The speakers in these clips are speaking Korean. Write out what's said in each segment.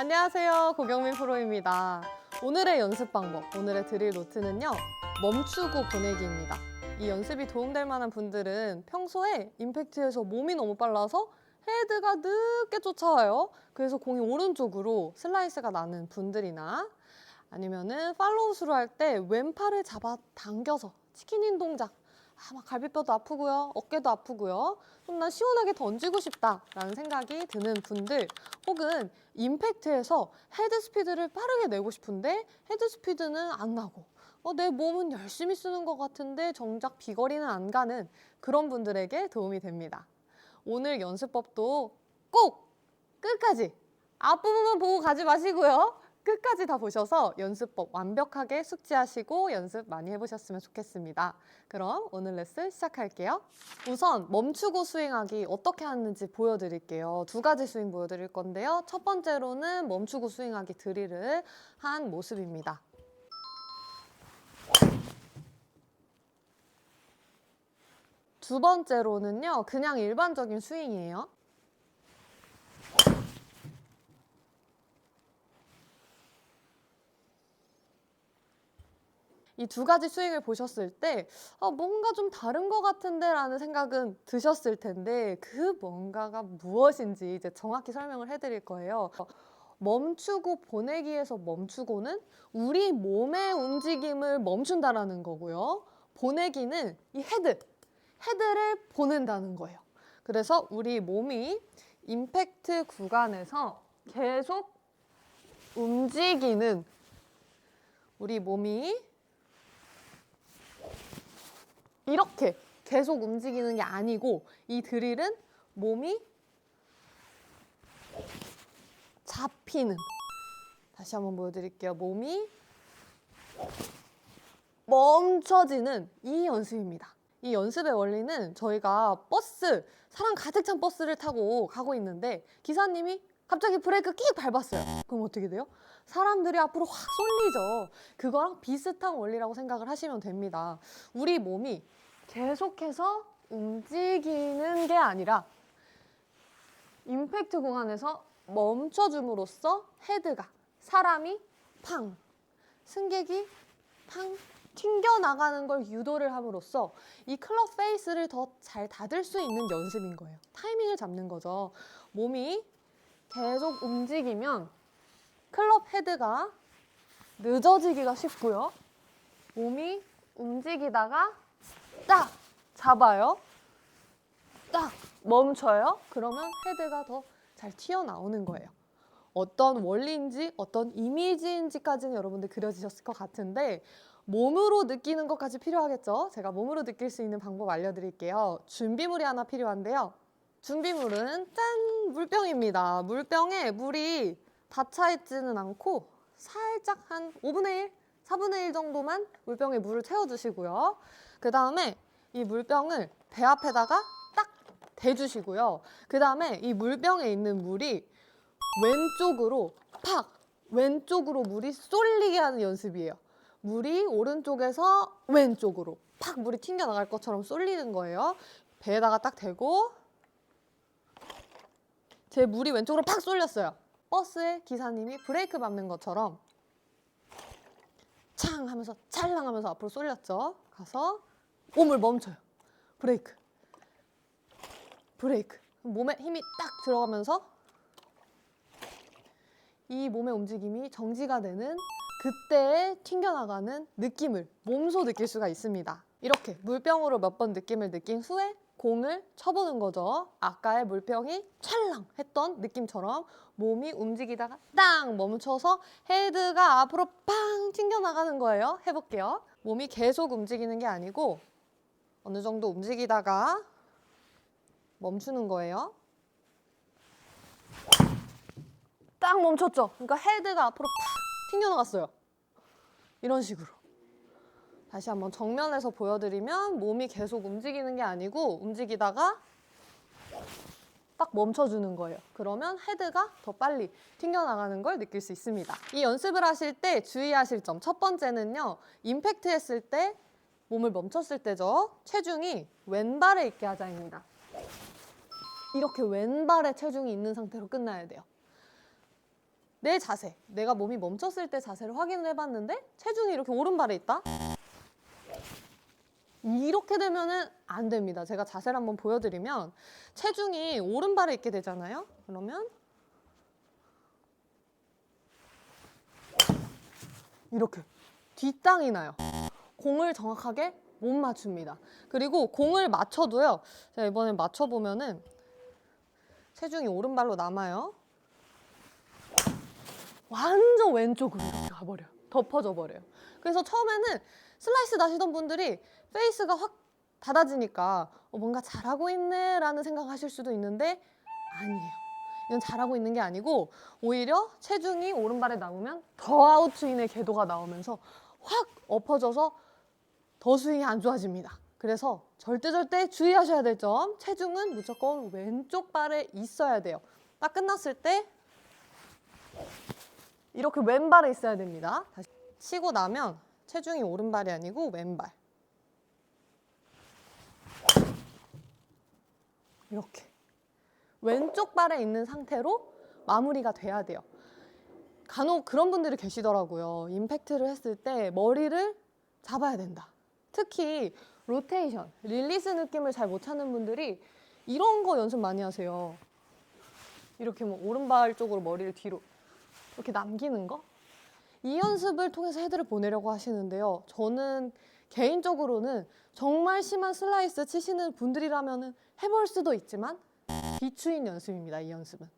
안녕하세요. 고경민 프로입니다. 오늘의 연습 방법, 오늘의 드릴 노트는요. 멈추고 보내기입니다. 이 연습이 도움될 만한 분들은 평소에 임팩트에서 몸이 너무 빨라서 헤드가 늦게 쫓아와요. 그래서 공이 오른쪽으로 슬라이스가 나는 분들이나 아니면은 팔로우스루 할 때 왼팔을 잡아 당겨서 치킨인 동작. 아, 막 갈비뼈도 아프고요. 어깨도 아프고요. 좀 난 시원하게 던지고 싶다라는 생각이 드는 분들 혹은 임팩트에서 헤드 스피드를 빠르게 내고 싶은데 헤드 스피드는 안 나고 어, 내 몸은 열심히 쓰는 것 같은데 정작 비거리는 안 가는 그런 분들에게 도움이 됩니다. 오늘 연습법도 꼭 끝까지 앞부분만 보고 가지 마시고요. 끝까지 다 보셔서 연습법 완벽하게 숙지하시고 연습 많이 해보셨으면 좋겠습니다. 그럼 오늘 레슨 시작할게요. 우선 멈추고 스윙하기 어떻게 하는지 보여드릴게요. 두 가지 스윙 보여드릴 건데요. 첫 번째로는 멈추고 스윙하기 드릴을 한 모습입니다. 두 번째로는요, 그냥 일반적인 스윙이에요. 이 두 가지 스윙을 보셨을 때 아, 뭔가 좀 다른 것 같은데 라는 생각은 드셨을 텐데 그 뭔가가 무엇인지 이제 정확히 설명을 해드릴 거예요. 멈추고 보내기에서 멈추고는 우리 몸의 움직임을 멈춘다라는 거고요. 보내기는 이 헤드, 헤드를 보낸다는 거예요. 그래서 우리 몸이 임팩트 구간에서 계속 움직이는 우리 몸이 이렇게 계속 움직이는 게 아니고 이 드릴은 몸이 잡히는 다시 한번 보여드릴게요. 몸이 멈춰지는 이 연습입니다. 이 연습의 원리는 저희가 버스, 사람 가득 찬 버스를 타고 가고 있는데 기사님이 갑자기 브레이크 킥 밟았어요. 그럼 어떻게 돼요? 사람들이 앞으로 확 쏠리죠. 그거랑 비슷한 원리라고 생각을 하시면 됩니다. 우리 몸이 계속해서 움직이는 게 아니라 임팩트 공간에서 멈춰줌으로써 헤드가 사람이 팡 승객이 팡 튕겨나가는 걸 유도를 함으로써 이 클럽 페이스를 더 잘 닫을 수 있는 연습인 거예요. 타이밍을 잡는 거죠. 몸이 계속 움직이면 클럽 헤드가 늦어지기가 쉽고요. 몸이 움직이다가 딱 잡아요. 딱 멈춰요. 그러면 헤드가 더 잘 튀어나오는 거예요. 어떤 원리인지 어떤 이미지인지까지는 여러분들 그려지셨을 것 같은데 몸으로 느끼는 것까지 필요하겠죠? 제가 몸으로 느낄 수 있는 방법 알려드릴게요. 준비물이 하나 필요한데요. 준비물은 짠! 물병입니다. 물병에 물이 다 차 있지는 않고 살짝 한 5분의 1, 4분의 1 정도만 물병에 물을 채워주시고요. 그 다음에 이 물병을 배 앞에다가 딱 대주시고요. 그 다음에 이 물병에 있는 물이 왼쪽으로 팍! 왼쪽으로 물이 쏠리게 하는 연습이에요. 물이 오른쪽에서 왼쪽으로 팍 물이 튕겨나갈 것처럼 쏠리는 거예요. 배에다가 딱 대고 제 물이 왼쪽으로 팍 쏠렸어요. 버스에 기사님이 브레이크 밟는 것처럼 창 하면서 찰랑 하면서 앞으로 쏠렸죠. 가서 몸을 멈춰요. 브레이크. 브레이크. 몸에 힘이 딱 들어가면서 이 몸의 움직임이 정지가 되는 그때에 튕겨나가는 느낌을 몸소 느낄 수가 있습니다. 이렇게 물병으로 몇 번 느낌을 느낀 후에 공을 쳐보는 거죠. 아까의 물병이 찰랑 했던 느낌처럼 몸이 움직이다가 땅 멈춰서 헤드가 앞으로 팡 튕겨나가는 거예요. 해볼게요. 몸이 계속 움직이는 게 아니고 어느 정도 움직이다가 멈추는 거예요. 딱 멈췄죠. 그러니까 헤드가 앞으로 팍 튕겨나갔어요. 이런 식으로. 다시 한번 정면에서 보여드리면 몸이 계속 움직이는 게 아니고 움직이다가 딱 멈춰주는 거예요. 그러면 헤드가 더 빨리 튕겨나가는 걸 느낄 수 있습니다. 이 연습을 하실 때 주의하실 점. 첫 번째는요. 임팩트 했을 때 몸을 멈췄을 때죠. 체중이 왼발에 있게 하자입니다. 이렇게 왼발에 체중이 있는 상태로 끝나야 돼요. 내 자세, 내가 몸이 멈췄을 때 자세를 확인을 해봤는데 체중이 이렇게 오른발에 있다. 이렇게 되면은 안 됩니다. 제가 자세를 한번 보여드리면 체중이 오른발에 있게 되잖아요. 그러면 이렇게 뒷땅이 나요. 공을 정확하게 못 맞춥니다. 그리고 공을 맞춰도요. 제가 이번에 맞춰보면은 체중이 오른발로 남아요. 완전 왼쪽으로 이렇게 가버려요. 덮어져 버려요. 그래서 처음에는 슬라이스 나시던 분들이 페이스가 확 닫아지니까 어, 뭔가 잘하고 있네라는 생각하실 수도 있는데 아니에요. 이건 잘하고 있는 게 아니고 오히려 체중이 오른발에 남으면 더 아웃스윙의 궤도가 나오면서 확 엎어져서 더 스윙이 안 좋아집니다. 그래서 절대 절대 주의하셔야 될 점 체중은 무조건 왼쪽 발에 있어야 돼요. 딱 끝났을 때 이렇게 왼발에 있어야 됩니다. 다시 치고 나면 체중이 오른발이 아니고 왼발. 이렇게 왼쪽 발에 있는 상태로 마무리가 돼야 돼요. 간혹 그런 분들이 계시더라고요. 임팩트를 했을 때 머리를 잡아야 된다. 특히 로테이션, 릴리스 느낌을 잘 못 찾는 분들이 이런 거 연습 많이 하세요. 이렇게 뭐 오른발 쪽으로 머리를 뒤로 이렇게 남기는 거? 이 연습을 통해서 헤드를 보내려고 하시는데요. 저는 개인적으로는 정말 심한 슬라이스 치시는 분들이라면 해볼 수도 있지만 비추인 연습입니다. 이 연습은.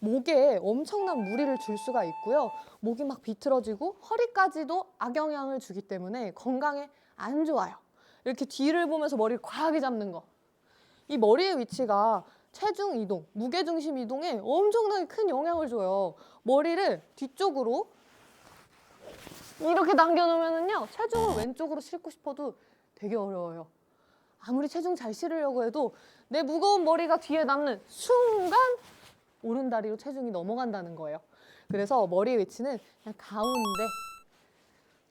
목에 엄청난 무리를 줄 수가 있고요. 목이 막 비틀어지고 허리까지도 악영향을 주기 때문에 건강에 안 좋아요. 이렇게 뒤를 보면서 머리를 과하게 잡는 거. 이 머리의 위치가 체중 이동, 무게 중심 이동에 엄청나게 큰 영향을 줘요. 머리를 뒤쪽으로 이렇게 남겨놓으면은요 체중을 왼쪽으로 싣고 싶어도 되게 어려워요. 아무리 체중 잘 실으려고 해도 내 무거운 머리가 뒤에 남는 순간 오른다리로 체중이 넘어간다는 거예요. 그래서 머리 위치는 그냥 가운데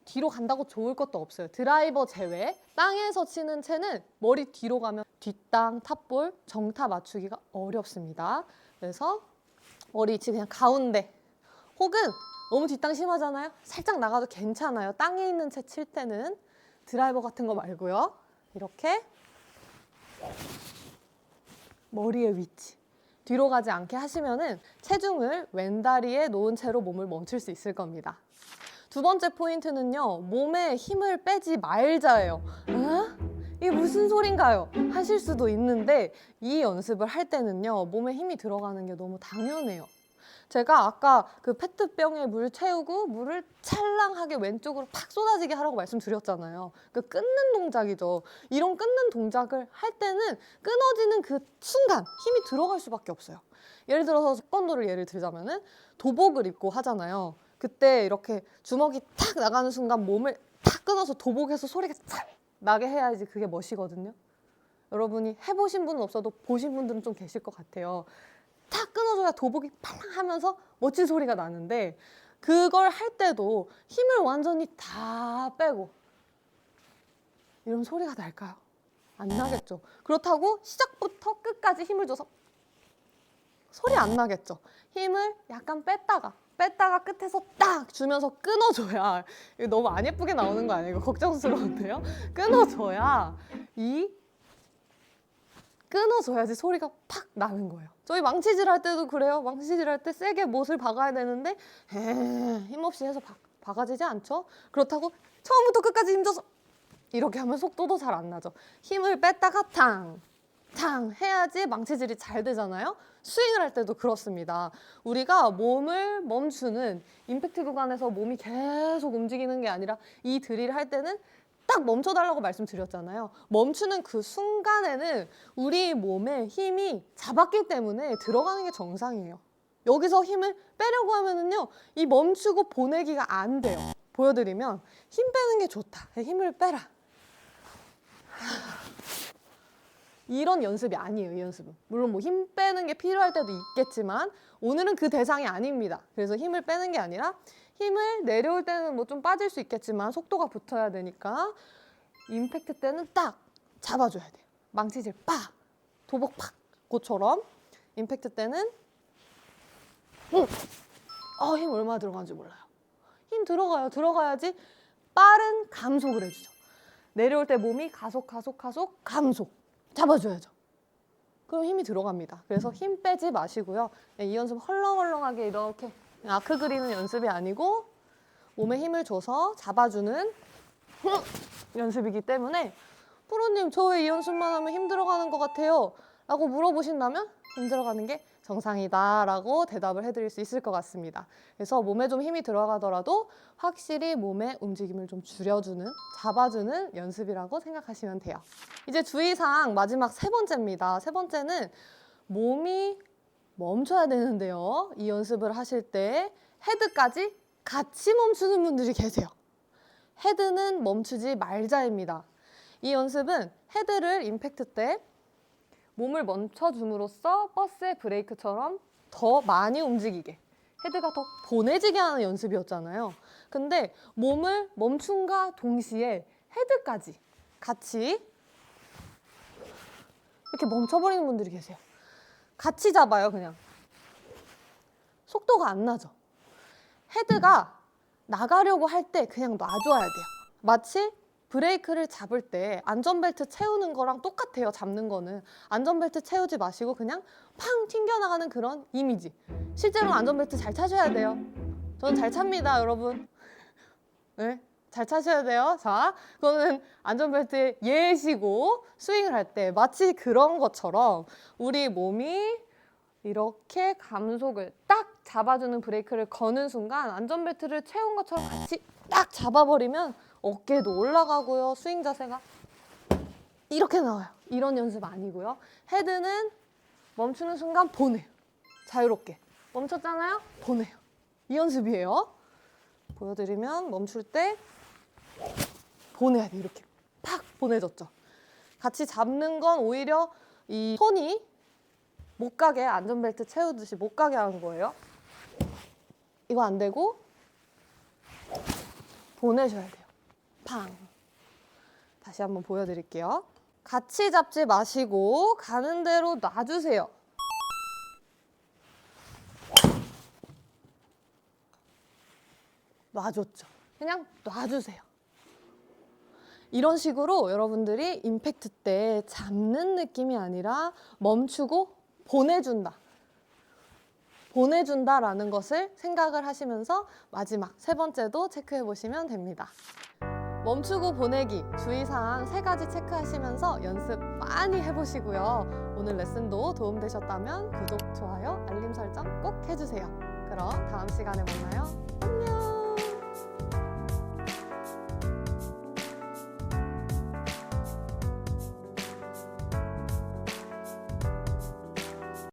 뒤로 간다고 좋을 것도 없어요. 드라이버 제외 땅에서 치는 채는 머리 뒤로 가면 뒷땅, 탑볼, 정타 맞추기가 어렵습니다. 그래서 머리 위치 그냥 가운데 혹은 너무 뒷땅 심하잖아요. 살짝 나가도 괜찮아요. 땅에 있는 채 칠 때는 드라이버 같은 거 말고요. 이렇게 머리의 위치 뒤로 가지 않게 하시면은 체중을 왼다리에 놓은 채로 몸을 멈출 수 있을 겁니다. 두 번째 포인트는요, 몸에 힘을 빼지 말자예요. 어? 이게 무슨 소린가요? 하실 수도 있는데 이 연습을 할 때는요, 몸에 힘이 들어가는 게 너무 당연해요. 제가 아까 그 페트병에 물 채우고 물을 찰랑하게 왼쪽으로 팍 쏟아지게 하라고 말씀드렸잖아요. 그 끊는 동작이죠. 이런 끊는 동작을 할 때는 끊어지는 그 순간 힘이 들어갈 수밖에 없어요. 예를 들어서 태권도를 예를 들자면은 도복을 입고 하잖아요. 그때 이렇게 주먹이 탁 나가는 순간 몸을 탁 끊어서 도복에서 소리가 탁 나게 해야지 그게 멋이거든요. 여러분이 해보신 분은 없어도 보신 분들은 좀 계실 것 같아요. 탁 끊어줘야 도복이 팔랑 하면서 멋진 소리가 나는데 그걸 할 때도 힘을 완전히 다 빼고 이런 소리가 날까요? 안 나겠죠. 그렇다고 시작부터 끝까지 힘을 줘서 소리 안 나겠죠. 힘을 약간 뺐다가 뺐다가 끝에서 딱 주면서 끊어줘야 이거 너무 안 예쁘게 나오는 거 아니에요? 걱정스러운데요? 끊어줘야 이 끊어줘야지 소리가 팍 나는 거예요. 저희 망치질 할 때도 그래요. 망치질 할 때 세게 못을 박아야 되는데 에, 힘없이 해서 박, 박아지지 않죠? 그렇다고 처음부터 끝까지 힘줘서 이렇게 하면 속도도 잘 안 나죠. 힘을 뺐다가 탕, 탕 해야지 망치질이 잘 되잖아요. 스윙을 할 때도 그렇습니다. 우리가 몸을 멈추는 임팩트 구간에서 몸이 계속 움직이는 게 아니라 이 드릴을 할 때는 딱 멈춰달라고 말씀드렸잖아요. 멈추는 그 순간에는 우리 몸에 힘이 잡았기 때문에 들어가는 게 정상이에요. 여기서 힘을 빼려고 하면은요, 이 멈추고 보내기가 안 돼요. 보여드리면 힘 빼는 게 좋다. 힘을 빼라. 이런 연습이 아니에요, 이 연습은. 물론 뭐 힘 빼는 게 필요할 때도 있겠지만 오늘은 그 대상이 아닙니다. 그래서 힘을 빼는 게 아니라 힘을 내려올 때는 뭐 좀 빠질 수 있겠지만 속도가 붙어야 되니까 임팩트 때는 딱 잡아줘야 돼요. 망치질 팍, 도복 팍, 그처럼 임팩트 때는 응. 어, 힘 얼마나 들어가는지 몰라요. 힘 들어가요. 들어가야지 빠른 감속을 해주죠. 내려올 때 몸이 가속, 가속, 가속, 감속. 잡아줘야죠. 그럼 힘이 들어갑니다. 그래서 힘 빼지 마시고요. 네, 이 연습 헐렁헐렁하게 이렇게 아크 그리는 연습이 아니고 몸에 힘을 줘서 잡아주는 연습이기 때문에 프로님 저 왜 이 연습만 하면 힘들어가는 것 같아요? 라고 물어보신다면 힘들어가는 게 정상이다 라고 대답을 해드릴 수 있을 것 같습니다. 그래서 몸에 좀 힘이 들어가더라도 확실히 몸의 움직임을 좀 줄여주는 잡아주는 연습이라고 생각하시면 돼요. 이제 주의사항 마지막 세 번째입니다. 세 번째는 몸이 멈춰야 되는데요 이 연습을 하실 때 헤드까지 같이 멈추는 분들이 계세요 헤드는 멈추지 말자입니다. 이 연습은 헤드를 임팩트 때 몸을 멈춰줌으로써 버스의 브레이크처럼 더 많이 움직이게 헤드가 더 보내지게 하는 연습이었잖아요. 근데 몸을 멈춤과 동시에 헤드까지 같이 이렇게 멈춰버리는 분들이 계세요. 같이 잡아요, 그냥. 속도가 안 나죠. 헤드가 나가려고 할 때 그냥 놔줘야 돼요. 마치 브레이크를 잡을 때 안전벨트 채우는 거랑 똑같아요. 잡는 거는 안전벨트 채우지 마시고 그냥 팡 튕겨나가는 그런 이미지. 실제로 안전벨트 잘 차셔야 돼요. 저는 잘 찹니다, 여러분. 네, 잘 차셔야 돼요. 자, 그거는 안전벨트 예시고 스윙을 할 때 마치 그런 것처럼 우리 몸이 이렇게 감속을 딱 잡아주는 브레이크를 거는 순간 안전벨트를 채운 것처럼 같이 딱 잡아버리면 어깨도 올라가고요. 스윙 자세가 이렇게 나와요. 이런 연습 아니고요. 헤드는 멈추는 순간 보내요. 자유롭게. 멈췄잖아요? 보내요. 이 연습이에요. 보여드리면 멈출 때 보내야 돼. 이렇게 팍 보내졌죠. 같이 잡는 건 오히려 이 손이 못 가게 안전벨트 채우듯이 못 가게 하는 거예요. 이거 안 되고 보내셔야 돼요. 팡. 다시 한번 보여드릴게요. 같이 잡지 마시고 가는 대로 놔주세요. 놔줬죠. 그냥 놔주세요. 이런 식으로 여러분들이 임팩트 때 잡는 느낌이 아니라 멈추고 보내준다. 보내준다라는 것을 생각을 하시면서 마지막 세 번째도 체크해 보시면 됩니다. 멈추고 보내기 주의사항 세 가지 체크하시면서 연습 많이 해보시고요. 오늘 레슨도 도움되셨다면 구독, 좋아요, 알림 설정 꼭 해주세요. 그럼 다음 시간에 만나요.